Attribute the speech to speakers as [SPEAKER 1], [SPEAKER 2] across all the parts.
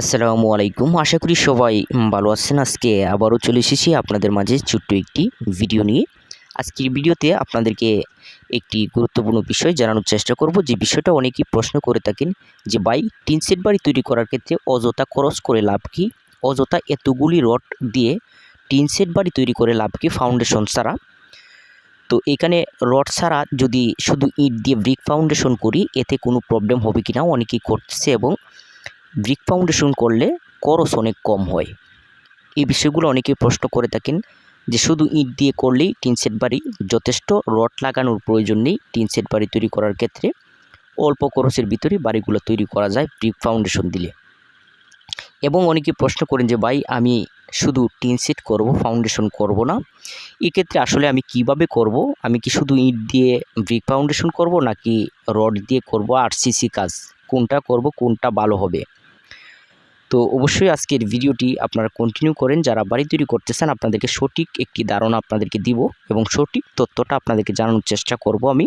[SPEAKER 1] আসসালামু আলাইকুম। আশা করি সবাই ভালো আছেন। আজকে আবারও চলে এসেছি আপনাদের মাঝে ছোট্ট একটি ভিডিও নিয়ে। আজকের ভিডিওতে আপনাদেরকে একটি গুরুত্বপূর্ণ বিষয় জানানোর চেষ্টা করব। যে বিষয়টা অনেকেই প্রশ্ন করে থাকেন যে বাই টিন সেট বাড়ি তৈরি করার ক্ষেত্রে অযথা খরচ করে লাভ কি? অযথা এতগুলি রড দিয়ে টিন সেট বাড়ি তৈরি করে লাভ কি ফাউন্ডেশন ছাড়া? তো এখানে রড ছাড়া যদি শুধু ইট দিয়ে ব্রিক ফাউন্ডেশন করি, এতে কোনো প্রবলেম হবে কি না অনেকেই করছে এবং ব্রিক ফাউন্ডেশন করলে খরচ অনেক কম হয়। এই বিষয়গুলো অনেকেই প্রশ্ন করে থাকেন যে শুধু ইট দিয়ে করলেই টিনসেট বাড়ি যথেষ্ট, রড লাগানোর প্রয়োজন নেই টিন সেট বাড়ি তৈরি করার ক্ষেত্রে। অল্প খরচের ভিতরে বাড়িগুলো তৈরি করা যায় ব্রিক ফাউন্ডেশন দিলে। এবং অনেকে প্রশ্ন করেন যে, ভাই, আমি শুধু টিন সেট করব, ফাউন্ডেশন করব না? এক্ষেত্রে আসলে আমি কীভাবে করব? আমি কি শুধু ইট দিয়ে ব্রিক ফাউন্ডেশন করব নাকি রড দিয়ে করব? আর সিসি কাজ কোনটা করব, কোনটা ভালো হবে? তো অবশ্যই আজকের ভিডিওটি আপনারা কন্টিনিউ করেন। যারা বাড়ি তৈরি করতেছেন আপনাদেরকে সঠিক একটি ধারণা আপনাদেরকে দিব এবং সঠিক তথ্যটা আপনাদেরকে জানানোর চেষ্টা করব আমি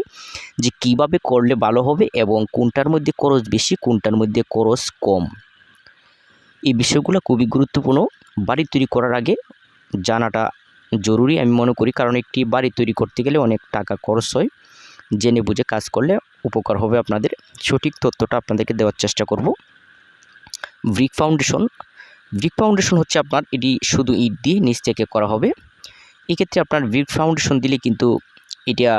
[SPEAKER 1] যে কীভাবে করলে ভালো হবে এবং কোনটার মধ্যে খরচ বেশি, কোনটার মধ্যে খরচ কম। এই বিষয়গুলো খুবই গুরুত্বপূর্ণ। বাড়ি তৈরি করার আগে জানাটা জরুরি আমি মনে করি, কারণ একটি বাড়ি তৈরি করতে গেলে অনেক টাকা খরচ হয়। জেনে বুঝে কাজ করলে উপকার হবে আপনাদের। সঠিক তথ্যটা আপনাদেরকে দেওয়ার চেষ্টা করব। ব্রিক ফাউন্ডেশন ব্রিক ফাউন্ডেশন হচ্ছে আপনার, এটি শুধু ইট দিয়ে নিচ থেকে করা হবে। এক্ষেত্রে আপনার ব্রিক ফাউন্ডেশন দিলে কিন্তু এটা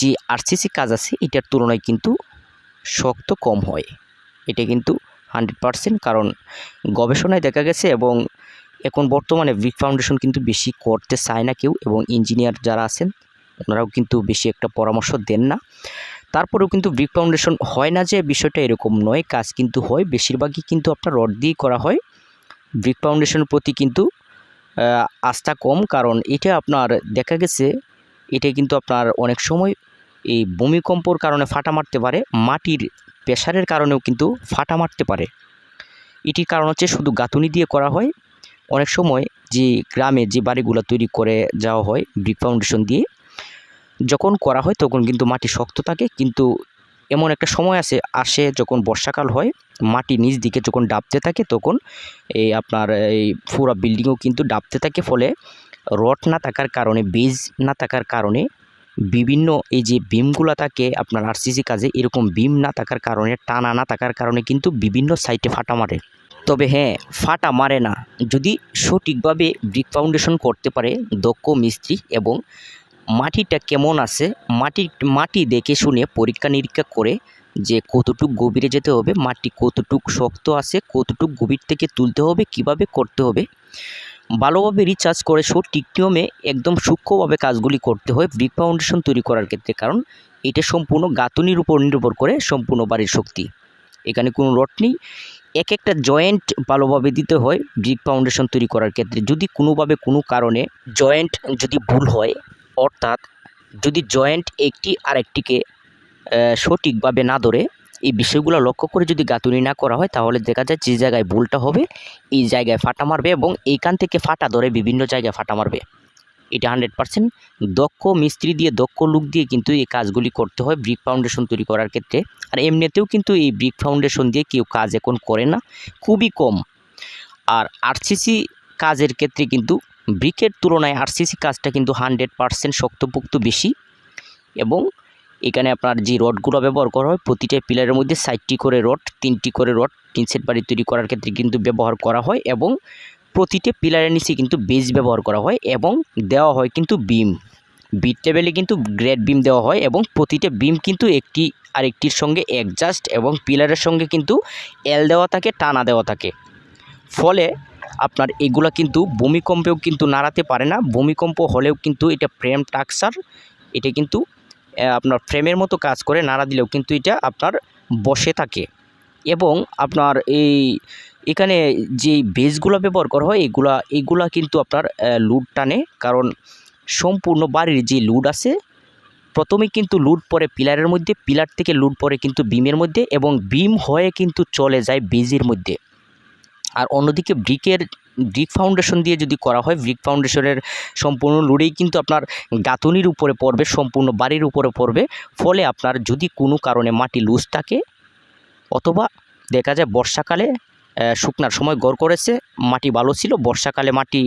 [SPEAKER 1] যে আরসিসি কাজ আছে, এটার তুলনায় কিন্তু শক্ত কম হয়। এটা কিন্তু হান্ড্রেড পারসেন্ট কারণ গবেষণায় দেখা গেছে এবং এখন বর্তমানে ব্রিক ফাউন্ডেশন কিন্তু বেশি করতে চায় না কেউ এবং ইঞ্জিনিয়ার যারা আছেন, ওনারাও কিন্তু বেশি একটা পরামর্শ দেন না। তারপরেও কিন্তু ব্রিক ফাউন্ডেশন হয় না যে বিষয়টা এরকম নয়, কাজ কিন্তু হয়, বেশিরভাগই কিন্তু আপনার রড দিয়েই করা হয়। ব্রিক ফাউন্ডেশনের প্রতি কিন্তু আস্থা কম, কারণ এটা আপনার দেখা গেছে, এটা কিন্তু আপনার অনেক সময় এই ভূমিকম্পর কারণে ফাটা মারতে পারে, মাটির প্রেশারের কারণেও কিন্তু ফাটা মারতে পারে। এটির কারণ হচ্ছে শুধু গাঁথুনি দিয়ে করা হয়, অনেক সময় যে গ্রামে যে বাড়িগুলো তৈরি করে যাওয়া হয় ব্রিক ফাউন্ডেশন দিয়ে যখন করা হয় তখন কিন্তু মাটি শক্ত থাকে, কিন্তু এমন একটা সময় আসে আসে যখন বর্ষাকাল হয়, মাটি নিচ দিকে যখন ডাবতে থাকে তখন এই আপনার এই পুরা বিল্ডিংও কিন্তু ডাবতে থাকে, ফলে রড না থাকার কারণে বেজ না থাকার কারণে বিভিন্ন এই যে বিমগুলো থাকে আপনার আরসিসি কাজে, এরকম বিম না থাকার কারণে, টানা না থাকার কারণে কিন্তু বিভিন্ন সাইটে ফাটা মারে। তবে হ্যাঁ ফাটা মারে না। যদি সঠিকভাবে ব্রিক ফাউন্ডেশন করতে পারে দক্ষ মিস্ত্রি এবং মাটিটা কেমন আছে? মাটি মাটি দেখে শুনে পরীক্ষা নিরীক্ষা করে যে কতটুক গভীরে যেতে হবে, মাটি কতটুক শক্ত আছে, কতটুক গভীর থেকে তুলতে হবে, কীভাবে করতে হবে, ভালোভাবে রিচার্জ করে সঠিক নিয়মে একদম সূক্ষ্মভাবে কাজগুলি করতে হয় ব্রিক ফাউন্ডেশন তৈরি করার ক্ষেত্রে, কারণ এটা সম্পূর্ণ গাঁথুনির উপর নির্ভর করে সম্পূর্ণ বাড়ির শক্তি। এখানে কোনো রট নেই। এক একটা জয়েন্ট ভালোভাবে দিতে হয় ব্রিক ফাউন্ডেশন তৈরি করার ক্ষেত্রে। যদি কোনোভাবে কোনো কারণে জয়েন্ট যদি ভুল হয় অর্থাৎ যদি জয়েন্ট একটি আরেকটিকে সঠিকভাবে না ধরে, এই বিষয়গুলো লক্ষ্য করে যদি গাঁথুনি না করা হয়, তাহলে দেখা যায় যে জায়গায় ভুলটা হবে, এই জায়গায় ফাটা মারবে এবং এইখান থেকে ফাটা ধরে বিভিন্ন জায়গায় ফাটা মারবে। এটা হান্ড্রেড পার্সেন্ট দক্ষ মিস্ত্রি দিয়ে, দক্ষ লোক দিয়ে কিন্তু এই কাজগুলি করতে হয়, ব্রিক ফাউন্ডেশন তৈরি করার ক্ষেত্রে। আর এমনিতেও কিন্তু এই ব্রিক ফাউন্ডেশন দিয়ে কেউ কাজ এখন করে না, খুবই কম। আর আরসিসি কাজের ক্ষেত্রে কিন্তু ব্রিকের তুলনায় আরসিসি কাজটা কিন্তু হান্ড্রেড পার্সেন্ট শক্তপোক্ত বেশি এবং এখানে আপনার যে রডগুলো ব্যবহার করা হয়, প্রতিটা পিলারের মধ্যে সাইডটি করে রড, তিনটি করে রড তিন সেট বাড়ি তৈরি করার ক্ষেত্রে কিন্তু ব্যবহার করা হয় এবং প্রতিটা পিলারের নিচে কিন্তু বেজ ব্যবহার করা হয় এবং দেওয়া হয় কিন্তু বিম বিট লেভেলে কিন্তু গ্রেড বিম দেওয়া হয় এবং প্রতিটা বিম কিন্তু একটি, আরেকটির সঙ্গে অ্যাডজাস্ট এবং পিলারের সঙ্গে কিন্তু এল দেওয়া থাকে, টানা দেওয়া থাকে। ফলে আপনার এগুলা কিন্তু ভূমিকম্পেও কিন্তু নাড়াতে পারে না। ভূমিকম্প হলেও কিন্তু এটা ফ্রেম টাকসার এটা কিন্তু আপনার ফ্রেমের মতো কাজ করে নাড়া দিলেও কিন্তু এটা আপনার বসে থাকে। এবং আপনার এই, এখানে যে বেসগুলো ব্যবহার করা হয়, এগুলা এগুলা কিন্তু আপনার লুড টানে। কারণ সম্পূর্ণ বাড়ির যে লুড আছে, প্রথমে কিন্তু লুড পরে পিলারের মধ্যে পিলার থেকে লুড পরে কিন্তু বিমের মধ্যে এবং বিম হয়ে কিন্তু চলে যায় বেজের মধ্যে। আর অন্যদিকে ব্রিকের, ব্রিক ফাউন্ডেশন দিয়ে যদি করা হয়, ব্রিক ফাউন্ডেশনের সম্পূর্ণ লোডেই কিন্তু আপনার গাঁথুনির উপরে পড়বে, সম্পূর্ণ বাড়ির উপরে পড়বে। ফলে আপনার যদি কোনো কারণে মাটি লুজ থাকে অথবা দেখা যায় বর্ষাকালে শুকনার সময় গড় করেছে, মাটি ভালো ছিল, বর্ষাকালে মাটি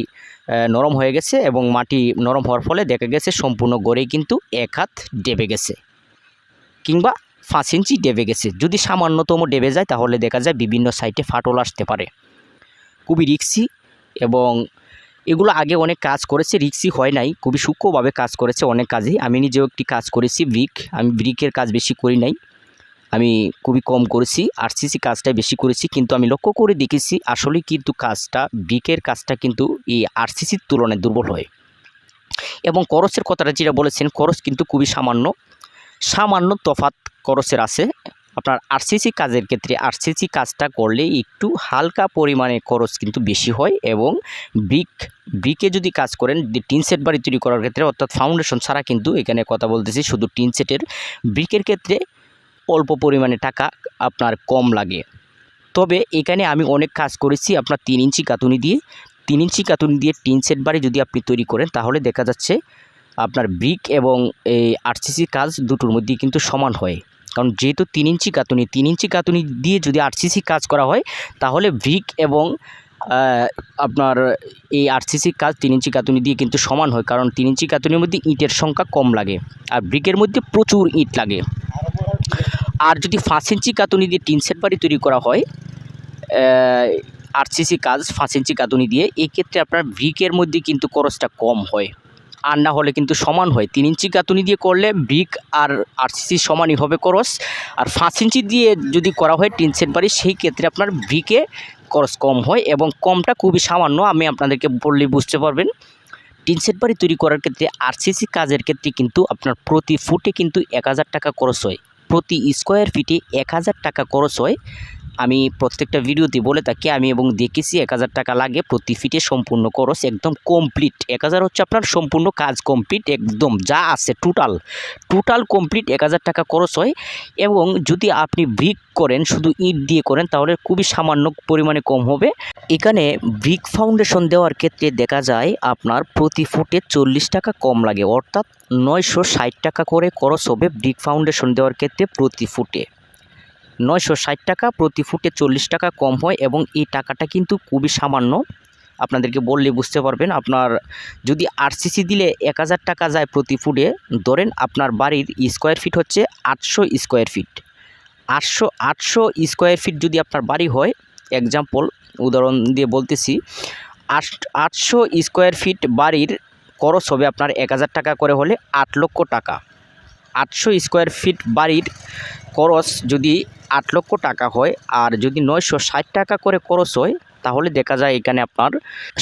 [SPEAKER 1] নরম হয়ে গেছে এবং মাটি নরম হওয়ার ফলে দেখা গেছে সম্পূর্ণ গড়েই কিন্তু এক হাত ডেবে গেছে কিংবা পাঁচ ইঞ্চি ডেবে গেছে। যদি সামান্যতম ডেবে যায়, তাহলে দেখা যায় বিভিন্ন সাইটে ফাটল আসতে পারে। খুবই রিক্সি এবং এগুলো আগে অনেক কাজ করেছে, রিক্সি হয় নাই। খুবই সূক্ষ্মভাবে কাজ করেছে অনেক কাজেই। আমি নিজেও একটি কাজ করেছি, ব্রিক। আমি ব্রিকের কাজ বেশি করি নাই। আমি খুবই কম করেছি, আরসিসি কাজটাই বেশি করেছি, কিন্তু আমি লক্ষ্য করে দেখেছি আসলে কিন্তু কাজটা, ব্রিকের কাজটা কিন্তু এই আরসিসির তুলনায় দুর্বল হয়। এবং করসের কথাটা যেটা বলেছেন করস কিন্তু খুবই সামান্য। সামান্য তফাত করসের আছে। আপনার আরসিসি কাজের ক্ষেত্রে আরসিসি কাজটা করলে একটু হালকা পরিমাণে খরচ কিন্তু বেশি হয় এবং ব্রিক ব্রিকে যদি কাজ করেন টিন সেট বাড়ি তৈরি করার ক্ষেত্রে অর্থাৎ ফাউন্ডেশন ছাড়া কিন্তু এখানে কথা বলতেছি শুধু টিন সেটের ব্রিকের ক্ষেত্রে অল্প পরিমাণে টাকা আপনার কম লাগে। তবে এখানে আমি অনেক কাজ করেছি আপনার তিন ইঞ্চি কাতুনি দিয়ে। তিন ইঞ্চি কাতুনি দিয়ে টিন সেট বাড়ি যদি আপনি তৈরি করেন, তাহলে দেখা যাচ্ছে আপনার ব্রিক এবং এই আরসিসি কাজ দুটোর মধ্যে কিন্তু সমান হয়। কারণ যেহেতু তিন ইঞ্চি কাতুনি তিন ইঞ্চি কাতুনি দিয়ে যদি আরসিসি কাজ করা হয়, তাহলে ব্রিক এবং আপনার এই আরসিসি কাজ তিন ইঞ্চি কাতুনি দিয়ে কিন্তু সমান হয়, কারণ তিন ইঞ্চি কাতুনির মধ্যে ইটের সংখ্যা কম লাগে আর ব্রিকের মধ্যে প্রচুর ইট লাগে। আর যদি পাঁচ ইঞ্চি কাতুনি দিয়ে টিন সেট বাড়ি তৈরি করা হয় আরসিসি কাজ পাঁচ ইঞ্চি কাতুনি দিয়ে, এক্ষেত্রে আপনার ব্রিকের মধ্যে কিন্তু খরচটা কম হয়। আর না হলে কিন্তু সমান হয়। তিন ইঞ্চি কাতুনি দিয়ে করলে ব্রিক আর আরসিসি সমানই হবে খরচ আর পাঁচ ইঞ্চি দিয়ে যদি করা হয় টিন সেট বাড়ি, সেই ক্ষেত্রে আপনার ব্রিকে খরচ কম হয় এবং কমটা খুবই সামান্য, আমি আপনাদেরকে বললে বুঝতে পারবেন। টিন সেট বাড়ি তৈরি করার ক্ষেত্রে আরসিসি কাজের ক্ষেত্রে কিন্তু আপনার প্রতি ফুটে কিন্তু এক হাজার টাকা খরচ হয়। প্রতি স্কোয়ার ফিটে এক হাজার টাকা খরচ হয়। আমি প্রত্যেকটা ভিডিওতে বলে থাকি, আমি এবং দেখেছি এক হাজার টাকা লাগে প্রতি ফিটে সম্পূর্ণ খরচ একদম কমপ্লিট এক হাজার হচ্ছে আপনার সম্পূর্ণ কাজ কমপ্লিট একদম যা আছে টোটাল টোটাল কমপ্লিট এক হাজার টাকা খরচ হয় এবং যদি আপনি ব্রিক করেন, শুধু ইট দিয়ে করেন, তাহলে খুবই সামান্য পরিমাণে কম হবে। এখানে ব্রিক ফাউন্ডেশন দেওয়ার ক্ষেত্রে দেখা যায় আপনার প্রতি ফুটে চল্লিশ টাকা কম লাগে, অর্থাৎ নয়শো ষাট টাকা করে খরচ হবে ব্রিক ফাউন্ডেশন দেওয়ার ক্ষেত্রে প্রতি ফুটে নয়শো ষাট টাকা, প্রতি ফুটে চল্লিশ টাকা কম হয় এবং এই টাকাটা কিন্তু খুবই সামান্য। আপনাদেরকে বললে বুঝতে পারবেন, আপনার যদি আরসিসি দিলে এক হাজার টাকা যায় প্রতি ফুটে, ধরেন আপনার বাড়ির স্কোয়ার ফিট হচ্ছে আটশো স্কোয়ার ফিট আটশো আটশো স্কোয়ার ফিট যদি আপনার বাড়ি হয় এক্সাম্পল উদাহরণ দিয়ে বলতেছি, আট, আটশো স্কোয়ার ফিট বাড়ির খরচ হবে আপনার এক হাজার টাকা করে হলে আট লক্ষ টাকা। আটশো স্কোয়ার ফিট বাড়ির খরচ যদি আট লক্ষ টাকা হয় আর যদি নয়শো ষাট টাকা করে খরচ হয়, তাহলে দেখা যায় এখানে আপনার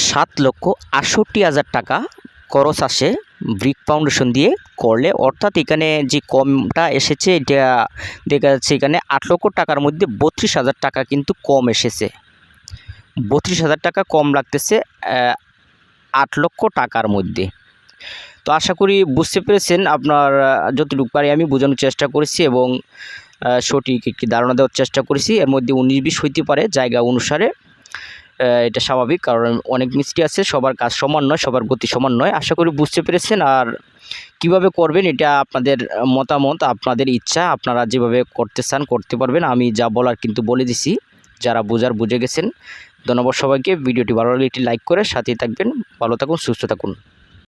[SPEAKER 1] সাত লক্ষ আটষট্টি হাজার টাকা খরচ আসে ব্রিক ফাউন্ডেশন দিয়ে করলে। অর্থাৎ এখানে যে কমটা এসেছে, এটা দেখা যাচ্ছে এখানে আট লক্ষ টাকার মধ্যে বত্রিশ হাজার টাকা কিন্তু কম এসেছে। বত্রিশ হাজার টাকা কম লাগতেছে আট লক্ষ টাকার মধ্যে। তো আশা করি বুঝতে পেরেছেন আপনার যতটুকু পারি আমি বোঝানোর চেষ্টা করেছি এবং সঠিক একটি ধারণা দেওয়ার চেষ্টা করেছি। এর মধ্যে উনিশ বিশ হইতে পারে, জায়গা অনুসারে। এটা স্বাভাবিক কারণ অনেক মিস্ত্রি আছে, সবার কাজ সমান নয়, সবার গতি সমান নয়। আশা করি বুঝতে পেরেছেন। আর কীভাবে করবেন এটা আপনাদের মতামত, আপনাদের ইচ্ছা, আপনারা যেভাবে করতে চান, করতে পারবেন। আমি যা বলার কিন্তু বলে দিছি, যারা বোঝার বুঝে গেছেন। ধন্যবাদ সবাইকে। ভিডিওটি ভালো লাগলে একটি লাইক করে সাথে থাকবেন। ভালো থাকুন, সুস্থ থাকুন।